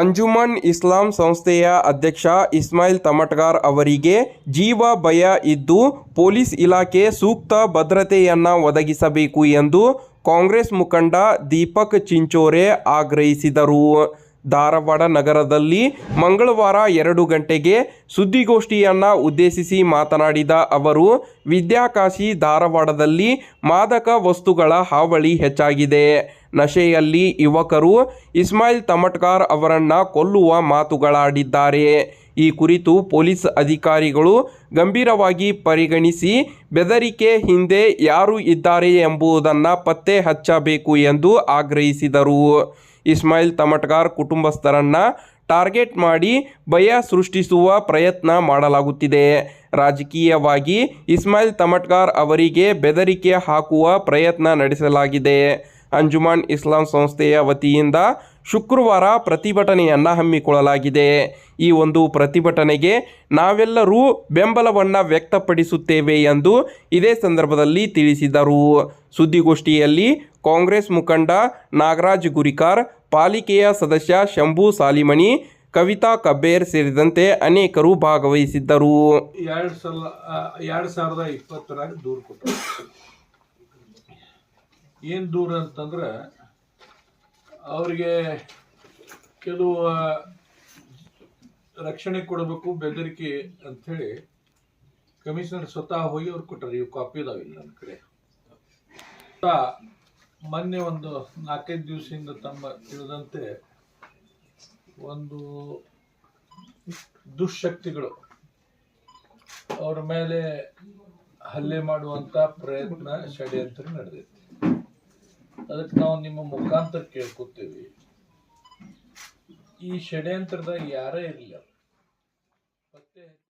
ಅಂಜುಮನ್ ಇಸ್ಲಾಂ ಸಂಸ್ಥೆಯ ಅಧ್ಯಕ್ಷ ಇಸ್ಮಾಯಿಲ್ ತಮಟ್ಗಾರ್ ಅವರಿಗೆ ಜೀವ ಭಯ ಇದ್ದು ಪೊಲೀಸ್ ಇಲಾಖೆ ಸೂಕ್ತ ಭದ್ರತೆಯನ್ನು ಒದಗಿಸಬೇಕು ಎಂದು ಕಾಂಗ್ರೆಸ್ ಮುಖಂಡ ದೀಪಕ್ ಚಿಂಚೋರೆ ಆಗ್ರಹಿಸಿದರು. ಧಾರವಾಡ ನಗರದಲ್ಲಿ ಮಂಗಳವಾರ ಎರಡು ಗಂಟೆಗೆ ಸುದ್ದಿಗೋಷ್ಠಿಯನ್ನು ಉದ್ದೇಶಿಸಿ ಮಾತನಾಡಿದ ಅವರು, ವಿದ್ಯಾಕಾಶಿ ಧಾರವಾಡದಲ್ಲಿ ಮಾದಕ ವಸ್ತುಗಳ ಹಾವಳಿ ಹೆಚ್ಚಾಗಿದೆ. ನಶೆಯಲ್ಲಿ ಯುವಕರು ಇಸ್ಮಾಯಿಲ್ ತಮಟ್ಕಾರ್ ಅವರನ್ನ ಕೊಲ್ಲುವ ಮಾತುಗಳಾಡಿದ್ದಾರೆ. ಈ ಕುರಿತು ಪೊಲೀಸ್ ಅಧಿಕಾರಿಗಳು ಗಂಭೀರವಾಗಿ ಪರಿಗಣಿಸಿ ಬೆದರಿಕೆ ಹಿಂದೆ ಯಾರು ಇದ್ದಾರೆ ಎಂಬುದನ್ನು ಪತ್ತೆ ಹಚ್ಚಬೇಕು ಎಂದು ಆಗ್ರಹಿಸಿದರು. ಇಸ್ಮಾಯಿಲ್ ತಮಟ್ಗಾರ್ ಕುಟುಂಬಸ್ಥರನ್ನ ಟಾರ್ಗೆಟ್ ಮಾಡಿ ಭಯ ಸೃಷ್ಟಿಸುವ ಪ್ರಯತ್ನ ಮಾಡಲಾಗುತ್ತಿದೆ. ರಾಜಕೀಯವಾಗಿ ಇಸ್ಮಾಯಿಲ್ ತಮಟ್ಗಾರ್ ಅವರಿಗೆ ಬೆದರಿಕೆ ಹಾಕುವ ಪ್ರಯತ್ನ ನಡೆಸಲಾಗಿದೆ. ಅಂಜುಮಾನ್ ಇಸ್ಲಾಂ ಸಂಸ್ಥೆಯ ವತಿಯಿಂದ ಶುಕ್ರವಾರ ಪ್ರತಿಭಟನೆಯನ್ನು ಹಮ್ಮಿಕೊಳ್ಳಲಾಗಿದೆ. ಈ ಒಂದು ಪ್ರತಿಭಟನೆಗೆ ನಾವೆಲ್ಲರೂ ಬೆಂಬಲವನ್ನು ವ್ಯಕ್ತಪಡಿಸುತ್ತೇವೆ ಎಂದು ಇದೇ ಸಂದರ್ಭದಲ್ಲಿ ತಿಳಿಸಿದರು. ಸುದ್ದಿಗೋಷ್ಠಿಯಲ್ಲಿ ಕಾಂಗ್ರೆಸ್ ಮುಖಂಡ ನಾಗರಾಜ್ ಗುರಿಕಾರ್ ಪಾಲಿಕೆಯ ಸದಸ್ಯ ಶಂಭು ಸಾಲಿಮಣಿ, ಕವಿತಾ ಕಬ್ಬೇರ್ ಸೇರಿದಂತೆ ಅನೇಕರು ಭಾಗವಹಿಸಿದ್ದರು. ಎರಡು ಸಲ ಎರಡು ದೂರ ಕೊಟ್ಟರು. ಏನು ದೂರ ಅಂತಂದ್ರೆ, ಅವರಿಗೆ ಕೆಲವು ರಕ್ಷಣೆ ಕೊಡಬೇಕು, ಬೆದರಿಕೆ ಅಂಥೇಳಿ ಕಮಿಷನರ್ ಸ್ವತಃ ಹೋಗಿ ಅವ್ರು ಕೊಟ್ಟರು. ಇವು ಕಾಪಿ ಇದಾವಿಲ್ಲ ನನ್ನ ಕಡೆ. ಮೊನ್ನೆ ಒಂದು ನಾಲ್ಕೈದು ದಿವಸದಿಂದ ತಮ್ಮ ತಿಳಿದಂತೆ ಒಂದು ದುಶ್ಶಕ್ತಿಗಳು ಅವ್ರ ಮೇಲೆ ಹಲ್ಲೆ ಮಾಡುವಂತ ಪ್ರಯತ್ನ ಷಡ್ಯಂತ್ರ ನಡೆದೈತಿ. ಅದಕ್ಕೆ ನಾವು ನಿಮ್ಮ ಮುಖಾಂತರ ಕೇಳ್ಕೊತೀವಿ. ಈ ಷಡ್ಯಂತ್ರದಾಗ ಯಾರೇ ಇರಲಿ ಪತ್ತೆ